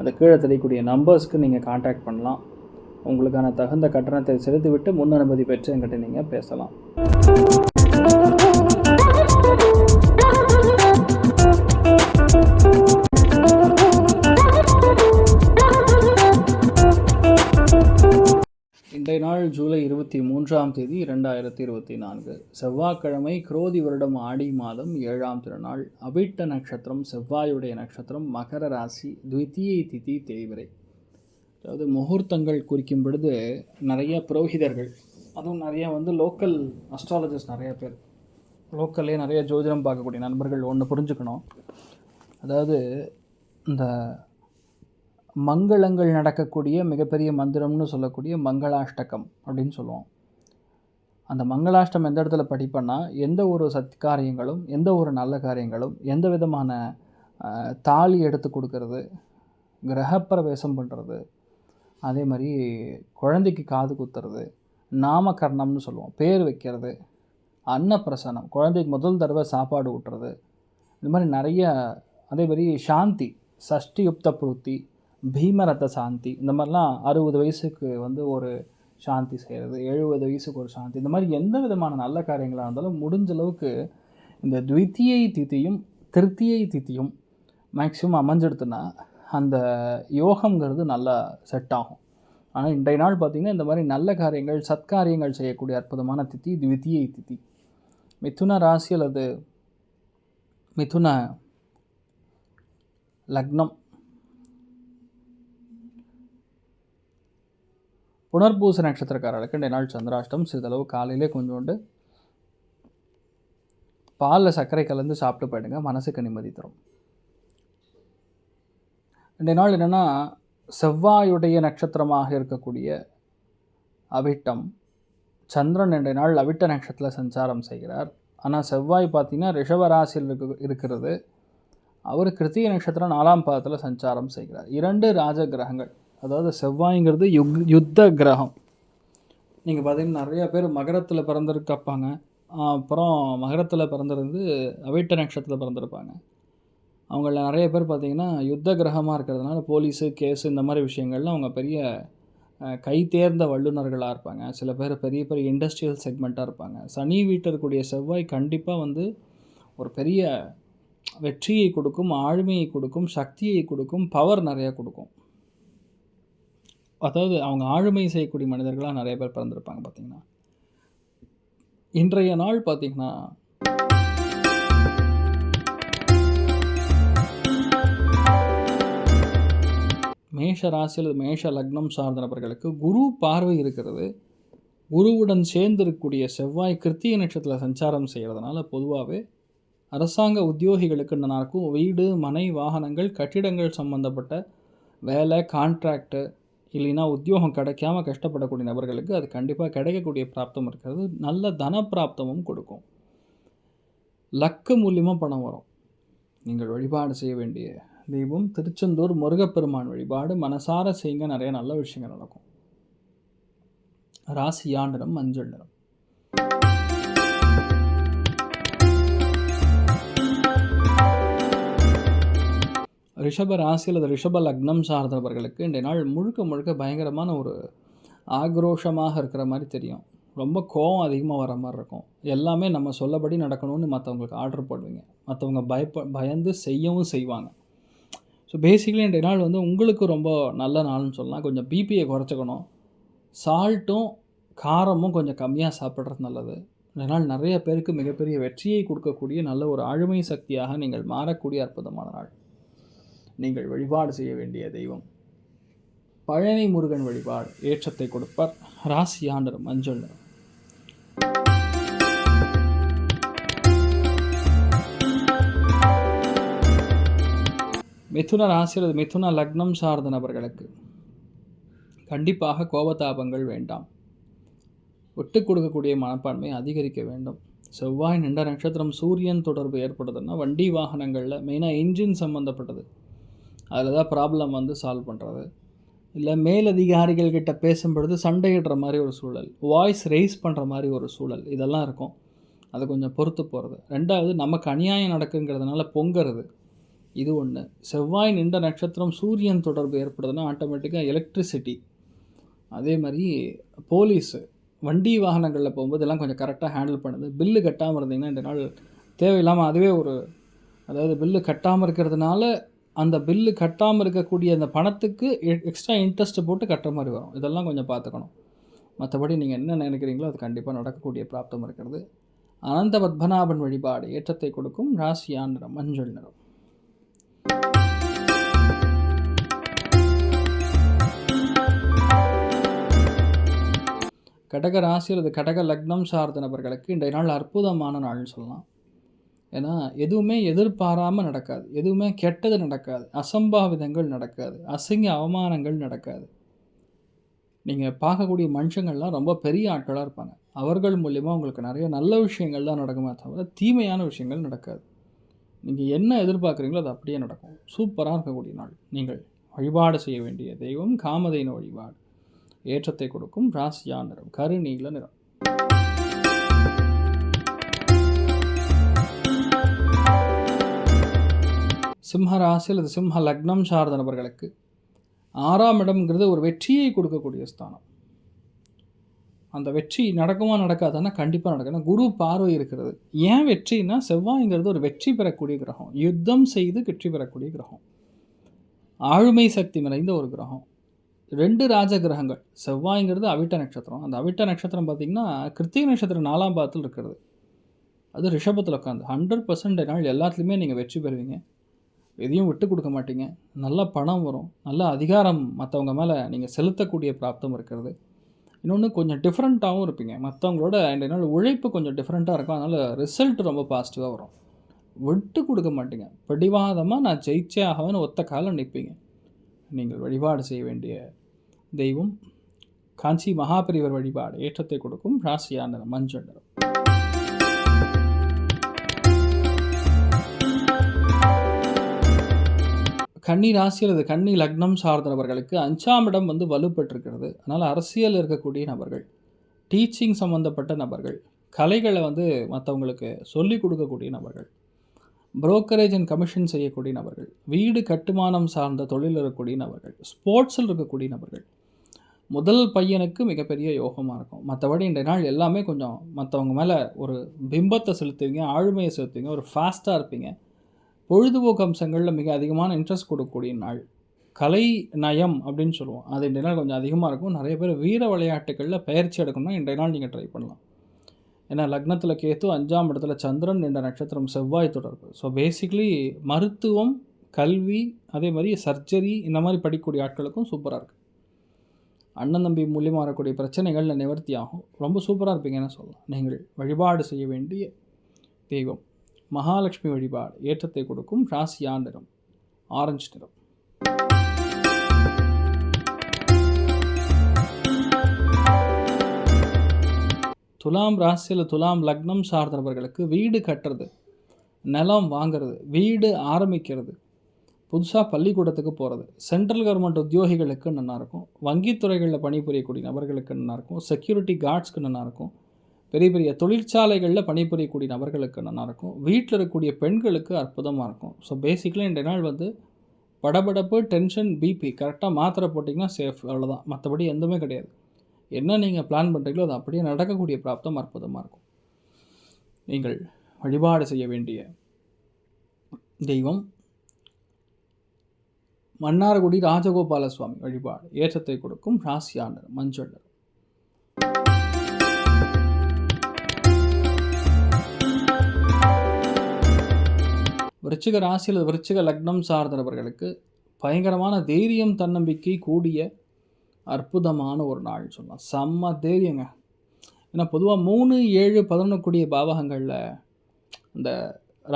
அந்த கீழே தெரியக்கூடிய நம்பர்ஸ்க்கு நீங்கள் காண்டாக்ட் பண்ணலாம். உங்களுக்கான தகுந்த கட்டணத்தை செலுத்திவிட்டு முன் அனுமதி பெற்று என்கிட்ட நீங்கள் பேசலாம். இன்றைய நாள் ஜூலை இருபத்தி மூன்றாம் தேதி இரண்டாயிரத்தி இருபத்தி நான்கு. செவ்வாய்க்கிழமை குரோதி வருடம் ஆடி மாதம் ஏழாம் திருநாள். அபிட்ட நட்சத்திரம் செவ்வாயுடைய நட்சத்திரம் மகர ராசி துவித்தியை திதி தேய்விரை அதாவது முகூர்த்தங்கள் குறிக்கும் பொழுது நிறைய புரோகிதர்கள் அதுவும் நிறைய வந்து லோக்கல் அஸ்ட்ராலஜர்ஸ் நிறைய பேர். லோக்கல்லே நிறைய ஜோதிடம் பார்க்கக்கூடிய நண்பர்கள் ஒன்று புரிஞ்சுக்கணும். அதாவது இந்த மங்களங்கள் நடக்கக்கூடிய மிகப்பெரிய மந்திரம்னு சொல்லக்கூடிய மங்களாஷ்டகம் அப்படின்னு சொல்லுவோம். அந்த மங்களாஷ்டம் எந்த இடத்துல படிப்பேன்னா எந்த ஒரு சத்காரியங்களும் எந்த ஒரு நல்ல காரியங்களும் எந்த விதமான தாலி எடுத்து கொடுக்கறது கிரகப்பிரவேசம் பண்ணுறது அதே மாதிரி குழந்தைக்கு காது குத்துறது நாமகரணம்னு சொல்லுவோம் பேர் வைக்கிறது அன்னப்பிரசனம் குழந்தைக்கு முதல் தடவை சாப்பாடு ஊட்டுறது இது மாதிரி நிறைய அதே மாதிரி சாந்தி சஷ்டி யுக்த பூர்த்தி பீமரத்த சாந்தி. இந்த மாதிரிலாம் அறுபது வயசுக்கு வந்து ஒரு சாந்தி செய்கிறது எழுபது வயசுக்கு ஒரு சாந்தி. இந்த மாதிரி எந்த விதமான நல்ல காரியங்களாக இருந்தாலும் முடிஞ்ச அளவுக்கு இந்த த்வித்தியை திதியும் திருத்தியை திதியும் மேக்ஸிமம் அமைஞ்சிடுதுன்னா அந்த யோகங்கிறது நல்லா செட் ஆகும். ஆனால் இன்றைய நாள் பார்த்திங்கன்னா இந்த மாதிரி நல்ல காரியங்கள் சத்காரியங்கள் செய்யக்கூடிய அற்புதமான திதி த்வித்தியை திதி. மிதுன ராசி அல்லது மிதுன லக்னம். புனர்பூச நட்சத்திரக்காரர்களுக்கு ரெண்டு நாள் சந்திராஷ்டம். சிறிதளவு காலையிலே கொஞ்சோண்டு பாலில் சர்க்கரை கலந்து சாப்பிட்டு போயிடுங்க. மனசுக்கு நிம்மதி தரும். ரெண்டு நாள் என்னென்னா செவ்வாயுடைய நட்சத்திரமாக இருக்கக்கூடிய அவிட்டம். சந்திரன் ரெண்டு நாள் அவிட்ட நட்சத்திரத்தில் சஞ்சாரம் செய்கிறார். ஆனால் செவ்வாய் பார்த்தீங்கன்னா ரிஷபராசியில் இருக்க இருக்கிறது. அவர் கிருத்திகை நட்சத்திரம் நாலாம் பாதத்தில் சஞ்சாரம் செய்கிறார். இரண்டு ராஜ கிரகங்கள். அதாவது செவ்வாய்ங்கிறது யுக் யுத்த கிரகம். நீங்கள் பார்த்தீங்கன்னா நிறைய பேர் மகரத்தில் பிறந்திருக்கப்பாங்க. அப்புறம் மகரத்தில் பிறந்திருந்து அவிட்ட நட்சத்திரத்தில் பிறந்திருப்பாங்க. அவங்கள நிறைய பேர் பார்த்திங்கன்னா யுத்த கிரகமாக இருக்கிறதுனால போலீஸு கேஸு இந்த மாதிரி விஷயங்கள்ல அவங்க பெரிய கை தேர்ந்த வல்லுநர்களாக இருப்பாங்க. சில பேர் பெரிய பெரிய இண்டஸ்ட்ரியல் செக்மெண்ட்டாக இருப்பாங்க. சனி வீட்டில் இருக்கக்கூடிய செவ்வாய் கண்டிப்பாக வந்து ஒரு பெரிய வெற்றியை கொடுக்கும் ஆளுமையை கொடுக்கும் சக்தியை கொடுக்கும் பவர் நிறையா கொடுக்கும். அதாவது அவங்க ஆளுமை செய்யக்கூடிய மனிதர்களாக நிறைய பேர் பிறந்திருப்பாங்க பார்த்தீங்கன்னா. இன்றைய நாள் பார்த்திங்கன்னா மேஷ ராசி அல்லது மேஷ லக்னம் சார்ந்த நபர்களுக்கு குரு பார்வை இருக்கிறது. குருவுடன் சேர்ந்து இருக்கக்கூடிய செவ்வாய் கிருத்திய நட்சத்திரத்தில் சஞ்சாரம் செய்கிறதுனால பொதுவாகவே அரசாங்க உத்தியோகிகளுக்கு நல்லாயிருக்கும் வீடு மனை வாகனங்கள் கட்டிடங்கள் சம்பந்தப்பட்ட வேலை கான்ட்ராக்டு இல்லைன்னா உத்தியோகம் கிடைக்காம கஷ்டப்படக்கூடிய நபர்களுக்கு அது கண்டிப்பாக கிடைக்கக்கூடிய பிராப்தம் இருக்கிறது. நல்ல தன பிராப்தமும் கொடுக்கும். லக்கு மூலியமாக பணம் வரும். நீங்கள் வழிபாடு செய்ய வேண்டிய தெய்வம் திருச்செந்தூர் முருகப்பெருமான் வழிபாடு. மனசார செய்யுங்க. நிறைய நல்ல விஷயங்கள் நடக்கும். ராசி ஆண்டினம் மஞ்சள் நிறம். ரிஷப ராசி அல்லது ரிஷப லக்னம் சார்ந்தவர்களுக்கு இன்றைய நாள் முழுக்க முழுக்க பயங்கரமான ஒரு ஆக்ரோஷமாக இருக்கிற மாதிரி தெரியும். ரொம்ப கோவம் அதிகமாக வர மாதிரி இருக்கும். எல்லாமே நம்ம சொல்லபடி நடக்கணும்னு மற்றவங்களுக்கு ஆர்டர் போடுவீங்க. மற்றவங்க பயப்ப பயந்து செய்யவும் செய்வாங்க. ஸோ பேசிக்கலி இன்றைய நாள் வந்து உங்களுக்கு ரொம்ப நல்ல நாள்னு சொல்லலாம். கொஞ்சம் பிபியை குறைச்சிக்கணும். சால்ட்டும் காரமும் கொஞ்சம் கம்மியாக சாப்பிட்றது நல்லது. இந்த நாள் நிறைய பேருக்கு மிகப்பெரிய வெற்றியை கொடுக்கக்கூடிய நல்ல ஒரு அழுமை சக்தியாக நீங்கள் மாறக்கூடிய அற்புதமான நாள். நீங்கள் வழிபாடு செய்ய வேண்டிய தெய்வம். பழனி முருகன் வழிபாடு ஏற்றத்தை கொடுப்பார். ராசி ஆண்டர் மஞ்சள் நிறம். மிதுன ராசி அல்லது மிதுன லக்னம் சார்ந்த நபர்களுக்கு கண்டிப்பாக கோபதாபங்கள் வேண்டாம். விட்டு கொடுக்கக்கூடிய மனப்பான்மை அதிகரிக்க வேண்டும். செவ்வாய் நின்ற நட்சத்திரம் சூரியன் தொடர்பு ஏற்படுதுன்னா வண்டி வாகனங்களில் மெயினாக இன்ஜின் சம்மந்தப்பட்டது அதில் தான் ப்ராப்ளம் வந்து சால்வ் பண்ணுறது இல்லை மேலதிகாரிகள் கிட்ட பேசும்பொழுது சண்டையிடுற மாதிரி ஒரு சூழல் வாய்ஸ் ரைஸ் பண்ணுற மாதிரி ஒரு சூழல் இதெல்லாம் இருக்கும். அதை கொஞ்சம் பொறுத்து போகிறது ரெண்டாவது நமக்கு அநியாயம் நடக்குங்கிறதுனால பொங்குறது. இது ஒன்று செவ்வாய் நின்ற நட்சத்திரம் சூரியன் தொடர்பு ஏற்படுதுன்னா ஆட்டோமேட்டிக்காக எலக்ட்ரிசிட்டி அதே மாதிரி போலீஸு வண்டி வாகனங்களில் போகும்போது எல்லாம் கொஞ்சம் கரெக்டாக ஹேண்டில் பண்ணுது. பில்லு கட்டாமல் இருந்தீங்கன்னா இந்த நாள் தேவையில்லாமல் அதுவே ஒரு அதாவது பில்லு கட்டாமல் இருக்கிறதுனால அந்த பில்லு கட்டாமல் இருக்கக்கூடிய அந்த பணத்துக்கு எக்ஸ்ட்ரா இன்ட்ரெஸ்ட் போட்டு கட்டுற மாதிரி வரும். இதெல்லாம் கொஞ்சம் பார்த்துக்கணும். மற்றபடி நீங்கள் என்ன நினைக்கிறீங்களோ அது கண்டிப்பாக நடக்கக்கூடிய பிராப்தம் இருக்கிறது. அனந்த பத்மநாபன் வழிபாடு ஏற்றத்தை கொடுக்கும் ராசியான் நிறம் மஞ்சள் நிறம். கடக ராசி அல்லது கடக லக்னம் சார்ந்த நபர்களுக்கு இன்றைய நாள் அற்புதமான நாள்னு சொல்லலாம். ஏன்னா எதுவுமே எதிர்பாராமல் நடக்காது. எதுவுமே கெட்டது நடக்காது. அசம்பாவிதங்கள் நடக்காது. அசிங்க அவமானங்கள் நடக்காது. நீங்கள் பார்க்கக்கூடிய மனுஷங்கள்லாம் ரொம்ப பெரிய ஆட்களாக இருப்பாங்க. அவர்கள் மூலிமா உங்களுக்கு நிறைய நல்ல விஷயங்கள் தான் நடக்குமே தவிர தீமையான விஷயங்கள் நடக்காது. நீங்கள் என்ன எதிர்பார்க்குறீங்களோ அது அப்படியே நடக்கும். சூப்பராக இருக்கக்கூடிய நாள். நீங்கள் வழிபாடு செய்ய வேண்டிய தெய்வம் காமதேன வழிபாடு. ஏற்றத்தை கொடுக்கும் ராசியா நிறம். கருநீல நிறம். சிம்ம ராசி அல்லது சிம்ம லக்னம் சார்ந்த நபர்களுக்கு ஆறாம் இடம்ங்கிறது ஒரு வெற்றியை கொடுக்கக்கூடிய ஸ்தானம். அந்த வெற்றி நடக்குமா நடக்காதானா கண்டிப்பாக நடக்கும். குரு பார்வை இருக்கிறது. ஏன் வெற்றினா செவ்வாய்ங்கிறது ஒரு வெற்றி பெறக்கூடிய கிரகம். யுத்தம் செய்து வெற்றி பெறக்கூடிய கிரகம். ஆளுமை சக்தி நிறைந்த ஒரு கிரகம். ரெண்டு ராஜ கிரகங்கள். செவ்வாய்ங்கிறது அவிட்ட நட்சத்திரம். அந்த அவிட்ட நட்சத்திரம் பார்த்திங்கன்னா கிருத்திக நட்சத்திரம் நாலாம் பாதத்தில் இருக்கிறது. அது ரிஷபத்தில் உட்காந்து ஹண்ட்ரட் பர்சன்ட் நாள் எல்லாத்துலேயுமே நீங்கள் வெற்றி பெறுவீங்க. எதையும் விட்டு கொடுக்க மாட்டீங்க. நல்ல பணம் வரும். நல்ல அதிகாரம் மற்றவங்க மேலே நீங்கள் செலுத்தக்கூடிய பிராப்தம் இருக்கிறது. இன்னொன்று கொஞ்சம் டிஃப்ரெண்ட்டாகவும் இருப்பீங்க. மற்றவங்களோட அண்ட் நாள் உழைப்பு கொஞ்சம் டிஃப்ரெண்ட்டாக இருக்கும். அதனால் ரிசல்ட் ரொம்ப பாசிட்டிவாக வரும். விட்டு கொடுக்க மாட்டீங்க. பிடிவாதமாக நான் ஜெயிச்சே ஆகவேன்னு ஒத்த காலம் நிற்பீங்க நீங்கள் வழிபாடு செய்ய வேண்டிய தெய்வம். காஞ்சி மகாபெரிவர் வழிபாடு ஏற்றத்தை கொடுக்கும். ராசியான மஞ்சள் நிறம். கன்னி ராசி அல்லது கன்னி லக்னம் சார்ந்த நபர்களுக்கு அஞ்சாம் இடம் வந்து வலுப்பெற்றிருக்கிறது. அதனால் அரசியல் இருக்கக்கூடிய நபர்கள் டீச்சிங் சம்மந்தப்பட்ட நபர்கள் கலைகளை வந்து மற்றவங்களுக்கு சொல்லிக் கொடுக்கக்கூடிய நபர்கள் புரோக்கரேஜ் அண்ட் கமிஷன் செய்யக்கூடிய நபர்கள் வீடு கட்டுமானம் சார்ந்த தொழில் இருக்கக்கூடிய நபர்கள் ஸ்போர்ட்ஸில் இருக்கக்கூடிய நபர்கள் முதல் பையனுக்கு மிகப்பெரிய யோகமாக இருக்கும். மற்றபடி இன்றைய நாள் எல்லாமே கொஞ்சம் மற்றவங்க மேலே ஒரு பிம்பத்தை செலுத்துவீங்க ஆளுமையை செலுத்துவீங்க ஒரு ஃபாஸ்ட்டாக இருப்பீங்க. பொழுதுபோக்கு அம்சங்களில் மிக அதிகமான இன்ட்ரெஸ்ட் கொடுக்கக்கூடிய நாள். கலை நயம் அப்படின்னு சொல்லுவோம். அது இன்றைய நாள் கொஞ்சம் அதிகமாக இருக்கும். நிறைய பேர் வீர விளையாட்டுகளில் பயிற்சி எடுக்கணும்னா இன்றைய நாள் நீங்கள் ட்ரை பண்ணலாம். ஏன்னா லக்னத்தில் கேத்து அஞ்சாம் இடத்துல சந்திரன் என்ற நட்சத்திரம் செவ்வாய் தொடர்பு. ஸோ பேசிக்லி மருத்துவம் கல்வி அதே மாதிரி சர்ஜரி இந்த மாதிரி படிக்கக்கூடிய ஆட்களுக்கும் சூப்பராக இருக்குது அண்ணன் தம்பி மூலியமாக வரக்கூடிய பிரச்சனைகளில் நிவர்த்தி ஆகும். ரொம்ப சூப்பராக இருப்பீங்கன்னு சொல்லலாம். நீங்கள் வழிபாடு செய்ய வேண்டிய தெய்வம். மகாலட்சுமி வழிபாடு ஏற்றத்தை கொடுக்கும் ராசியா நிறம் ஆரஞ்சு நிறம். துலாம் ராசியில் துலாம் லக்னம் சார்ந்தவர்களுக்கு வீடு கட்டுறது நிலம் வாங்கிறது வீடு ஆரம்பிக்கிறது புதுசாக பள்ளிக்கூடத்துக்கு போகிறது சென்ட்ரல் கவர்மெண்ட் உத்தியோகிகளுக்கு நல்லாயிருக்கும் வங்கித்துறைகளில் பணிபுரியக்கூடிய நபர்களுக்கு நல்லாயிருக்கும் செக்யூரிட்டி கார்ட்ஸ்க்கு நல்லாயிருக்கும் பெரிய பெரிய தொழிற்சாலைகளில் பணிபுரியக்கூடிய நபர்களுக்கு நல்லாயிருக்கும் வீட்டில் இருக்கக்கூடிய பெண்களுக்கு அற்புதமாக இருக்கும். ஸோ பேசிக்கலி இன்றைய நாள் வந்து படபடப்பு டென்ஷன் பிபி கரெக்டாக மாத்திரை போட்டிங்கன்னா சேஃப் அவ்வளோதான் மற்றபடி எதுவுமே கிடையாது. என்ன நீங்கள் பிளான் பண்ணுறீங்களோ அது அப்படியே நடக்கக்கூடிய பிராப்தம் அற்புதமாக இருக்கும். நீங்கள் வழிபாடு செய்ய வேண்டிய தெய்வம் மன்னார்குடி ராஜகோபால சுவாமி வழிபாடு. ஏற்றத்தை கொடுக்கும் ராசியானர் மஞ்சள் விருச்சிக ராசியில் விருச்சிக லக்னம் சார்ந்தவர்களுக்கு பயங்கரமான தைரியம் தன்னம்பிக்கை கூடிய அற்புதமான ஒரு நாள் சொல்லலாம். செம்ம தைரியங்க. ஏன்னா பொதுவாக மூணு ஏழு பதினொன்று கூடிய பாவகங்களில் இந்த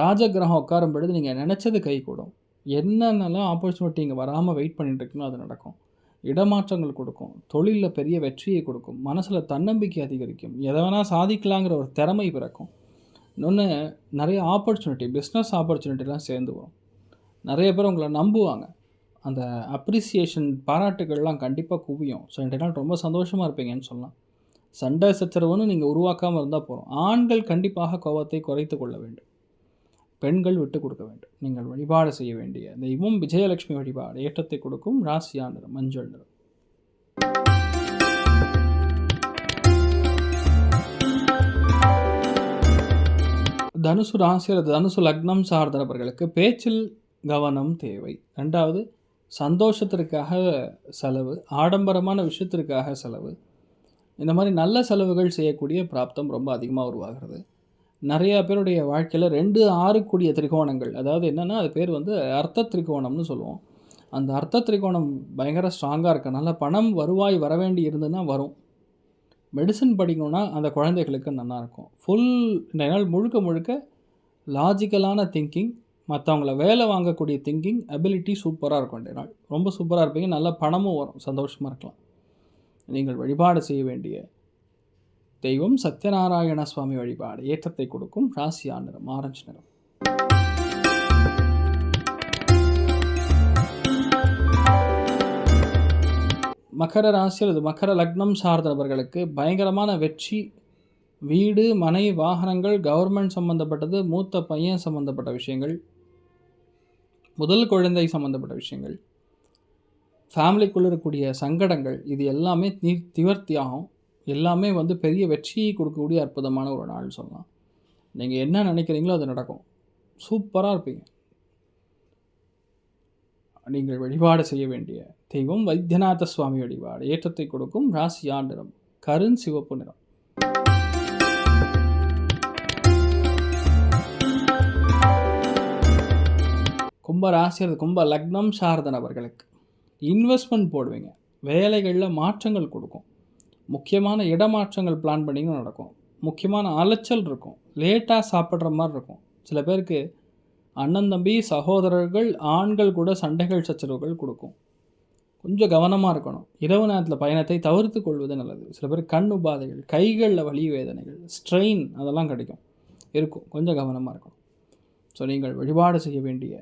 ராஜகிரகம் உட்காரும் பொழுது நீங்கள் நினச்சது கை கூடும் என்னென்னலாம் ஆப்பர்ச்சுனிட்டி இங்கே வராமல் வெயிட் பண்ணிட்டு அது நடக்கும். இடமாற்றங்கள் கொடுக்கும். தொழிலில் பெரிய வெற்றியை கொடுக்கும். மனசில் தன்னம்பிக்கை அதிகரிக்கும். எதை வேணால் சாதிக்கலாங்கிற ஒரு திறமை பிறக்கும். இன்னொன்று நிறைய ஆப்பர்ச்சுனிட்டி பிஸ்னஸ் ஆப்பர்ச்சுனிட்டிலாம் சேர்ந்து வரும். நிறைய பேர் உங்களை நம்புவாங்க. அந்த அப்ரிசியேஷன் பாராட்டுகள்லாம் கண்டிப்பாக குவியும். ஸோ இன்றைய நாள் ரொம்ப சந்தோஷமாக இருப்பீங்கன்னு சொல்லலாம். சண்டை சச்சரவுன்னு நீங்கள் உருவாக்காமல் இருந்தால் போகிறோம் ஆண்கள் கண்டிப்பாக கோபத்தை குறைத்து கொள்ள வேண்டும். பெண்கள் விட்டு கொடுக்க வேண்டும். நீங்கள் வழிபாடு செய்ய வேண்டிய தெய்வம் விஜயலட்சுமி வழிபாடு ஏற்றத்தை கொடுக்கும் ராசியா மஞ்சள் நிறம். தனுசு ராசி அல்லது தனுசு லக்னம் சார்ந்த நபர்களுக்கு பேச்சில் கவனம் தேவை. ரெண்டாவது சந்தோஷத்திற்காக செலவு ஆடம்பரமான விஷயத்திற்காக செலவு. இந்த மாதிரி நல்ல செலவுகள் செய்யக்கூடிய பிராப்தம் ரொம்ப அதிகமாக உருவாகிறது. நிறையா பேருடைய வாழ்க்கையில் ரெண்டு ஆறுக்கூடிய திரிகோணங்கள் அதாவது என்னென்னா அது பேர் வந்து அர்த்த திரிகோணம்னு சொல்லுவோம். அந்த அர்த்த திரிகோணம் பயங்கர ஸ்ட்ராங்காக இருக்கனால பணம் வருவாய் வர வேண்டி இருந்ததுன்னா வரும். மெடிசன் படிக்கணும்னா அந்த குழந்தைகளுக்கு நல்லாயிருக்கும். ஃபுல் இந்த நாள் முழுக்க முழுக்க லாஜிக்கலான திங்கிங் மற்றவங்கள வேலை வாங்கக்கூடிய திங்கிங் அபிலிட்டி சூப்பராக இருக்கும் இந்த நாள். ரொம்ப சூப்பராக இருப்பீங்க. நல்ல பணமும் வரும். சந்தோஷமாக இருக்கலாம். நீங்கள் வழிபாடு செய்ய வேண்டிய தெய்வம் சத்யநாராயண சுவாமி வழிபாடு. ஏற்றத்தை கொடுக்கும். ராசியா நிறம் ஆரஞ்சு நிறம். மகர ராசி அல்லது மகர லக்னம் சார்ந்த நபர்களுக்கு பயங்கரமான வெற்றி வீடு மனை வாகனங்கள் கவர்மெண்ட் சம்மந்தப்பட்டது மூத்த பையன் சம்மந்தப்பட்ட விஷயங்கள் முதல் குழந்தை சம்மந்தப்பட்ட விஷயங்கள் ஃபேமிலிக்குள்ளே இருக்கக்கூடிய சங்கடங்கள் இது எல்லாமே நீ திவர்த்தியாகும் எல்லாமே வந்து பெரிய வெற்றியை கொடுக்கக்கூடிய அற்புதமான ஒரு நாள் சொல்லலாம். நீங்கள் என்ன நினைக்கிறீங்களோ அது நடக்கும். சூப்பராக இருப்பீங்க. நீங்கள் வழிபாடு செய்ய வேண்டிய தெய்வம் வைத்தியநாத சுவாமி வழிபாடு. ஏற்றத்தை கொடுக்கும் ராசியா நிறம் கருண் சிவப்பு நிறம். கும்ப ராசி அல்லது கும்ப லக்னம் சார்ந்த நபர்களுக்கு இன்வெஸ்ட்மெண்ட் போடுவீங்க. வேலைகளில் மாற்றங்கள் கொடுக்கும். முக்கியமான இடமாற்றங்கள் பிளான் பண்ணிங்கன்னா நடக்கும். முக்கியமான அலைச்சல் இருக்கும். லேட்டாக சாப்பிட்ற மாதிரி இருக்கும். சில பேருக்கு அண்ணன் தம்பி சகோதரர்கள் ஆண்கள் கூட சண்டைகள் சச்சரவுகள் கொடுக்கும். கொஞ்சம் கவனமாக இருக்கணும். இரவு நேரத்தில் பயணத்தை தவிர்த்து கொள்வது நல்லது. சில பேர் கண் உபாதைகள் கைகளில் வலி வேதனைகள் ஸ்ட்ரெயின் அதெல்லாம் கிடைக்கும். இருக்கும். கொஞ்சம் கவனமாக இருக்கணும். ஸோ நீங்கள் வழிபாடு செய்ய வேண்டிய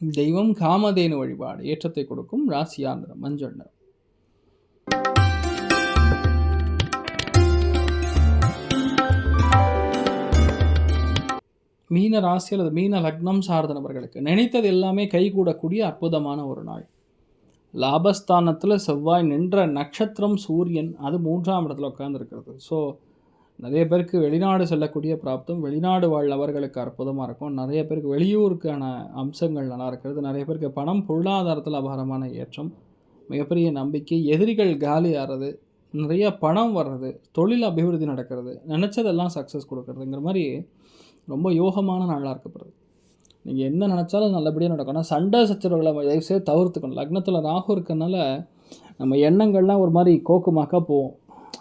தெய்வம் காமதேனு வழிபாடு ஏற்றத்தை கொடுக்கும். ராசியா நிறம் மஞ்சள் நிறம். மீன ராசி அல்லது மீன லக்னம் சார்ந்த நபர்களுக்கு நினைத்தது எல்லாமே கைகூடக்கூடிய அற்புதமான ஒரு நாள். லாபஸ்தானத்தில் செவ்வாய் நின்ற நட்சத்திரம் சூரியன் அது மூன்றாம் இடத்துல உட்காந்துருக்கிறது ஸோ நிறைய பேருக்கு வெளிநாடு செல்லக்கூடிய பிராப்தம் வெளிநாடு வாழ் நபர்களுக்கு அற்புதமாக இருக்கும். நிறைய பேருக்கு வெளியூருக்கான அம்சங்கள் நல்லா இருக்கிறது. நிறைய பேருக்கு பணம் பொருளாதாரத்தில் அபாரமான ஏற்றம் மிகப்பெரிய நம்பிக்கை எதிரிகள் காலி ஆறது நிறைய பணம் வர்றது தொழில் அபிவிருத்தி நடக்கிறது நினச்சதெல்லாம் சக்ஸஸ் கொடுக்கறதுங்கிற மாதிரி ரொம்ப யோகமான நாளாக இருக்கப்படுது நீங்கள் என்ன நினச்சாலும் நல்லபடியாக நடக்கும். ஆனால் சண்டை சச்சரவுகளை தயவுசெய்து தவிர்த்துக்கணும். லக்னத்தில் ராகு இருக்கனால நம்ம எண்ணங்கள்லாம் ஒரு மாதிரி கோக்குமாக்கா போவோம்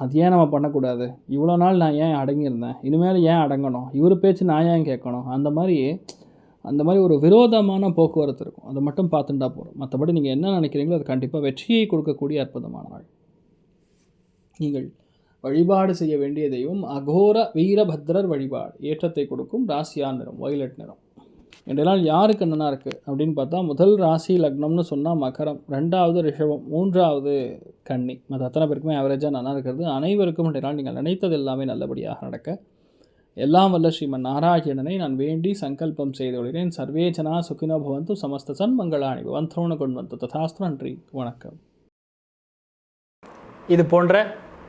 அது ஏன் நம்ம பண்ணக்கூடாது? இவ்வளோ நாள் நான் ஏன் அடங்கியிருந்தேன்? இனிமேல் ஏன் அடங்கணும்? இவர் பேச்சு நான் ஏன் கேட்கணும்? அந்த மாதிரி அந்த மாதிரி ஒரு விரோதமான போக்குவரத்து இருக்கும். அதை மட்டும் பார்த்துட்டா போகிறோம் மற்றபடி நீங்கள் என்ன நினைக்கிறீங்களோ அது கண்டிப்பாக வெற்றியை கொடுக்கக்கூடிய அற்புதமான நாள். நீங்கள் வழிபாடு செய்ய வேண்டிய தெய்வம் அகோர வீரபத்ரர் வழிபாடு. ஏற்றத்தை கொடுக்கும் ராசியா நிறம் வயலட் நிறம். ரெண்டு நாள் யாருக்கு என்னென்னா இருக்குது அப்படின்னு பார்த்தா முதல் ராசி லக்னம்னு சொன்னால் மகரம் ரெண்டாவது ரிஷபம் மூன்றாவது கன்னி. மற்ற அத்தனை பேருக்குமே ஆவரேஜாக நல்லா இருக்கிறது. அனைவருக்கும் என்றால் நாள் நீங்கள் நினைத்தது எல்லாமே நல்லபடியாக நடக்க. எல்லாம் வல்ல ஸ்ரீமன் நாராயணனை நான் வேண்டி சங்கல்பம் செய்து கொள்கிறேன். சர்வேஜனா சுகினோ பவந்து சமஸ்த சன்மங்களாணி வந்தோண கொண்டு ததாஸ்து நன்றி. வணக்கம். இது போன்ற